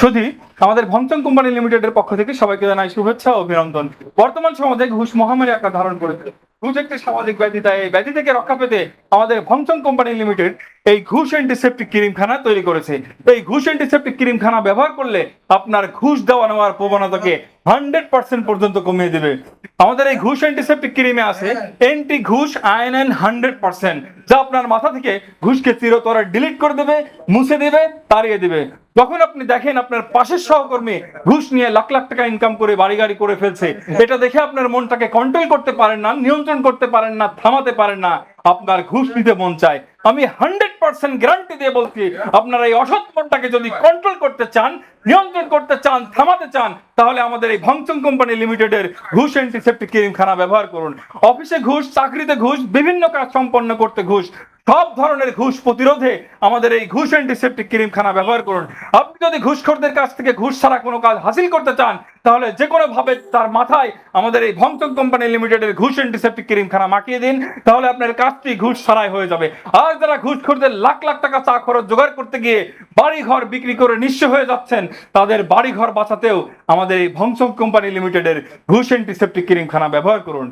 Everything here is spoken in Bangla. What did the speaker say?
শুধু আমাদের ভংচং কোম্পানি লিমিটেডের পক্ষ থেকে সবাইকে জানাই শুভেচ্ছা অভিনন্দন। বর্তমান সমাজে ঘুষ মহামারী আকার ধারণ করেছে। ঘুষ একটি সামাজিক ব্যাধি তাই এই ব্যাধি থেকে রক্ষা পেতে আমাদের ভমচং কোম্পানি লিমিটেড এই ঘুষ অ্যান্টিসেপ্টিক ক্রিমখানা তৈরি করেছে। এই ঘুষ অ্যান্টিসেপ্টিক ক্রিমখানা ব্যবহার করলে আপনার ঘুষ দেওয়া নেওয়ার প্রবণতাকে হান্ড্রেড পার্সেন্ট পর্যন্ত কমিয়ে দেবে। আমাদের এই ঘুষ অ্যান্টিসেপ্টিক ক্রিমে আছে এন্টি ঘুষ আয়ন হান্ড্রেড পার্সেন্ট, যা আপনার মাথা থেকে ঘুষকে চিরতরে ডিলিট করে দেবে, মুছে দেবে, তাড়িয়ে দেবে। যখন আপনি দেখেন আপনার পাশের সহকর্মী ঘুষ নিয়ে লাখ লাখ টাকা ইনকাম করে বাড়ি গাড়ি করে ফেলছে, এটা দেখে আপনার মনটাকে কন্ট্রোল করতে পারেন না, নিয়ন্ত্রণ করতে পারেন না, থামাতে পারেন না। আপনার ঘুষ নিতে মন চায়। আমি হান্ড্রেড পার্সেন্ট গ্যারান্টি দিয়ে বলছি, আপনারা এই অসৎ মনটাকে যদি কন্ট্রোল করতে চান, নিয়ন্ত্রণ করতে চান, থামাতে চান, তাহলে আমাদের এই ভংচং কোম্পানি লিমিটেডের ঘুষ অ্যান্টিসেপ্টিক ক্রিমখানা ব্যবহার করুন। অফিসে ঘুষ, চাকরিতে ঘুষ, বিভিন্ন কাজ সম্পন্ন করতে ঘুষ, সব ধরনের ঘুষ প্রতিরোধে আমাদের এই ঘুষ অ্যান্টিসেপ্টিক ক্রিমখানা ব্যবহার করুন। আপনি যদি ঘুষখোরদের কাছ থেকে ঘুষ ছাড়া কোনো কাজ হাসিল করতে চান তাহলে যে কোনো ভাবে তার মাথায় আমাদের এই ভংসক কোম্পানি লিমিটেডের ঘুষ অ্যান্টিসেপ্টিক ক্রিমখানা মাখিয়ে দিন, তাহলে আপনার কাজটি ঘুষ সারাই হয়ে যাবে। আর যারা ঘুষখোরদের লাখ লাখ টাকা চা খরচ জোগাড় করতে গিয়ে বাড়ি ঘর বিক্রি করে নিঃস্ব হয়ে যাচ্ছেন, তাদের বাড়ি ঘর বাঁচাতেও আমাদের এই ভংসক কোম্পানি লিমিটেডের ঘুষ অ্যান্টিসেপ্টিক ক্রিমখানা ব্যবহার করুন।